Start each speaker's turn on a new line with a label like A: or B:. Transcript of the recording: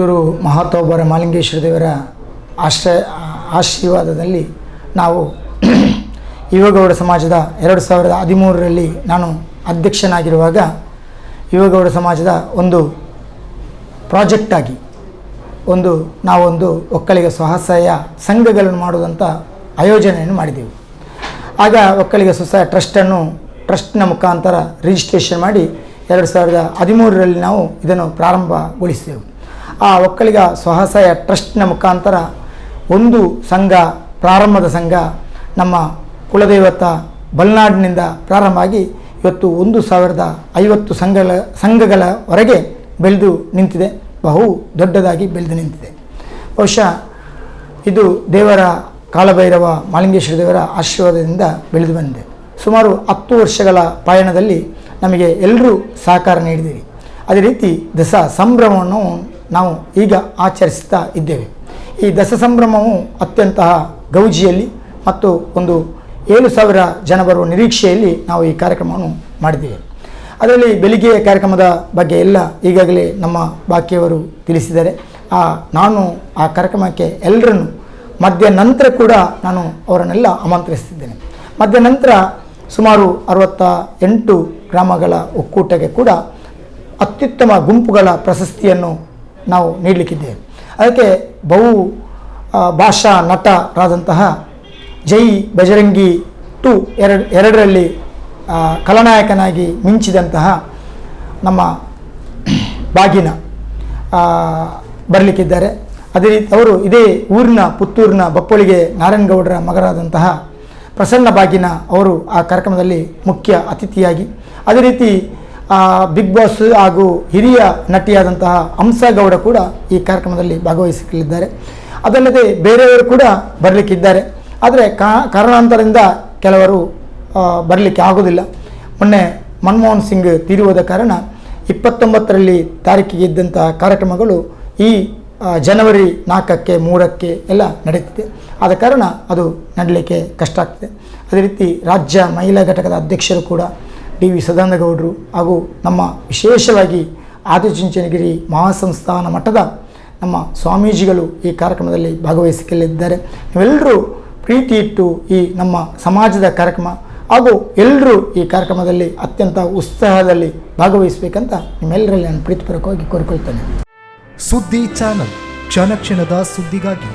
A: ಪುತ್ತೂರು ಮಹಾತೋಬರ ಮಾಲಿಂಗೇಶ್ವರ ದೇವರ ಆಶ್ರಯ, ಆಶೀರ್ವಾದದಲ್ಲಿ ನಾವು ಯುವಗೌಡ ಸಮಾಜದ ಎರಡು ಸಾವಿರದ ಹದಿಮೂರರಲ್ಲಿ ನಾನು ಅಧ್ಯಕ್ಷನಾಗಿರುವಾಗ ಯುವಗೌಡ ಸಮಾಜದ ಒಂದು ಪ್ರಾಜೆಕ್ಟಾಗಿ ಒಂದು ನಾವೊಂದು ಒಕ್ಕಲಿಗ ಸ್ವಸಹಾಯ ಸಂಘಗಳನ್ನು ಮಾಡುವಂಥ ಆಯೋಜನೆಯನ್ನು ಮಾಡಿದೆವು. ಆಗ ಒಕ್ಕಲಿಗ ಸ್ವಸಹಾಯ ಟ್ರಸ್ಟನ್ನು ಟ್ರಸ್ಟ್ನ ಮುಖಾಂತರ ರಿಜಿಸ್ಟ್ರೇಷನ್ ಮಾಡಿ ಎರಡು ಸಾವಿರದ ಹದಿಮೂರರಲ್ಲಿ ನಾವು ಇದನ್ನು ಪ್ರಾರಂಭಗೊಳಿಸಿದೆವು. ಆ ಒಕ್ಕಲಿಗ ಸ್ವಸಹಾಯ ಟ್ರಸ್ಟ್ನ ಮುಖಾಂತರ ಒಂದು ಸಂಘ, ಪ್ರಾರಂಭದ ಸಂಘ ನಮ್ಮ ಕುಲದೇವತ ಬಲ್ನಾಡಿನಿಂದ ಪ್ರಾರಂಭ ಆಗಿ ಇವತ್ತು ಒಂದು ಸಾವಿರದ ಐವತ್ತು ಸಂಘಗಳ ಸಂಘಗಳವರೆಗೆ ಬೆಳೆದು ನಿಂತಿದೆ. ಬಹು ದೊಡ್ಡದಾಗಿ ಬೆಳೆದು ನಿಂತಿದೆ. ಬಹುಶಃ ಇದು ದೇವರ ಕಾಲಭೈರವ ಮಾಲಿಂಗೇಶ್ವರ ದೇವರ ಆಶೀರ್ವಾದದಿಂದ ಬೆಳೆದು ಬಂದಿದೆ. ಸುಮಾರು ಹತ್ತು ವರ್ಷಗಳ ಪಯಣದಲ್ಲಿ ನಮಗೆ ಎಲ್ಲರೂ ಸಹಕಾರ ನೀಡಿದ್ದೀರಿ. ಅದೇ ರೀತಿ ದಸ ಸಂಭ್ರಮವನ್ನು ನಾವು ಈಗ ಆಚರಿಸ್ತಾ ಇದ್ದೇವೆ. ಈ ದಸ ಸಂಭ್ರಮವು ಅತ್ಯಂತ ಗೌಜಿಯಲ್ಲಿ ಮತ್ತು ಒಂದು ಏಳು ಸಾವಿರ ಜನ ಬರುವ ನಿರೀಕ್ಷೆಯಲ್ಲಿ ನಾವು ಈ ಕಾರ್ಯಕ್ರಮವನ್ನು ಮಾಡಿದ್ದೇವೆ. ಅದರಲ್ಲಿ ಬೆಳಿಗ್ಗೆಯ ಕಾರ್ಯಕ್ರಮದ ಬಗ್ಗೆ ಎಲ್ಲ ಈಗಾಗಲೇ ನಮ್ಮ ಬಾಕಿಯವರು ತಿಳಿಸಿದ್ದಾರೆ. ಆ, ನಾನು ಆ ಕಾರ್ಯಕ್ರಮಕ್ಕೆ ಎಲ್ಲರನ್ನು ಮಧ್ಯ ನಂತರ ಕೂಡ ನಾನು ಅವರನ್ನೆಲ್ಲ ಆಮಂತ್ರಿಸ್ತಿದ್ದೇನೆ ಮಧ್ಯ ನಂತರ ಸುಮಾರು ಅರವತ್ತ ಎಂಟು ಗ್ರಾಮಗಳ ಒಕ್ಕೂಟಕ್ಕೆ ಕೂಡ ಅತ್ಯುತ್ತಮ ಗುಂಪುಗಳ ಪ್ರಶಸ್ತಿಯನ್ನು ನಾವು ನೀಡಲಿಕ್ಕಿದ್ದೇವೆ. ಅದಕ್ಕೆ ಬಹು ಭಾಷಾ ನಟರಾದಂತಹ ಜೈ ಬಜರಂಗಿ ಟು ಎರಡು, ಎರಡರಲ್ಲಿ ಕಲಾನಾಯಕನಾಗಿ ಮಿಂಚಿದಂತಹ ನಮ್ಮ ಬಾಗಿನ ಬರಲಿಕ್ಕಿದ್ದಾರೆ. ಅದೇ ರೀತಿ ಅವರು ಇದೇ ಊರಿನ ಪುತ್ತೂರಿನ ಬಪ್ಪಳಿಗೆ ನಾರಾಯಣಗೌಡರ ಮಗರಾದಂತಹ ಪ್ರಸನ್ನ ಬಾಗಿನ ಅವರು ಆ ಕಾರ್ಯಕ್ರಮದಲ್ಲಿ ಮುಖ್ಯ ಅತಿಥಿಯಾಗಿ. ಅದೇ ರೀತಿ ಬಿಗ್ ಬಾಸ್ ಹಾಗೂ ಹಿರಿಯ ನಟಿಯಾದಂತಹ ಹಂಸಗೌಡ ಕೂಡ ಈ ಕಾರ್ಯಕ್ರಮದಲ್ಲಿ ಭಾಗವಹಿಸಲಿದ್ದಾರೆ. ಅದಲ್ಲದೆ ಬೇರೆಯವರು ಕೂಡ ಬರಲಿಕ್ಕಿದ್ದಾರೆ. ಆದರೆ ಕಾರಣಾಂತರದಿಂದ ಕೆಲವರು ಬರಲಿಕ್ಕೆ ಆಗೋದಿಲ್ಲ. ಮೊನ್ನೆ ಮನಮೋಹನ್ ಸಿಂಗ್ ತೀರುವುದ ಕಾರಣ ಇಪ್ಪತ್ತೊಂಬತ್ತರಲ್ಲಿ ತಾರೀಕಿಗೆ ಇದ್ದಂತಹ ಕಾರ್ಯಕ್ರಮಗಳು ಈ ಜನವರಿ ನಾಲ್ಕಕ್ಕೆ, ಮೂರಕ್ಕೆ ಎಲ್ಲ ನಡೀತಿದೆ ಆದ ಕಾರಣ ಅದು ನಡಲಿಕ್ಕೆ ಕಷ್ಟ ಆಗ್ತದೆ. ಅದೇ ರೀತಿ ರಾಜ್ಯ ಮಹಿಳಾ ಘಟಕದ ಅಧ್ಯಕ್ಷರು ಕೂಡ ಡಿ ವಿ ಸದಾನಂದಗೌಡರು ಹಾಗೂ ನಮ್ಮ ವಿಶೇಷವಾಗಿ ಆದಿಚುಂಚನಗಿರಿ ಮಹಾಸಂಸ್ಥಾನ ಮಠದ ನಮ್ಮ ಸ್ವಾಮೀಜಿಗಳು ಈ ಕಾರ್ಯಕ್ರಮದಲ್ಲಿ ಭಾಗವಹಿಸಲಿದ್ದಾರೆ ನೀವೆಲ್ಲರೂ ಪ್ರೀತಿ ಇಟ್ಟು ಈ ನಮ್ಮ ಸಮಾಜದ ಕಾರ್ಯಕ್ರಮ ಹಾಗೂ ಎಲ್ಲರೂ ಈ ಕಾರ್ಯಕ್ರಮದಲ್ಲಿ ಅತ್ಯಂತ ಉತ್ಸಾಹದಲ್ಲಿ ಭಾಗವಹಿಸಬೇಕಂತ ನಿಮ್ಮೆಲ್ಲರಲ್ಲಿ ನಾನು ಪ್ರೀತಿಪೂರ್ವಕವಾಗಿ ಕೋರಿಕೊಳ್ತೇನೆ.
B: ಸುದ್ದಿ ಚಾನಲ್ ಕ್ಷಣ ಕ್ಷಣದ ಸುದ್ದಿಗಾಗಿ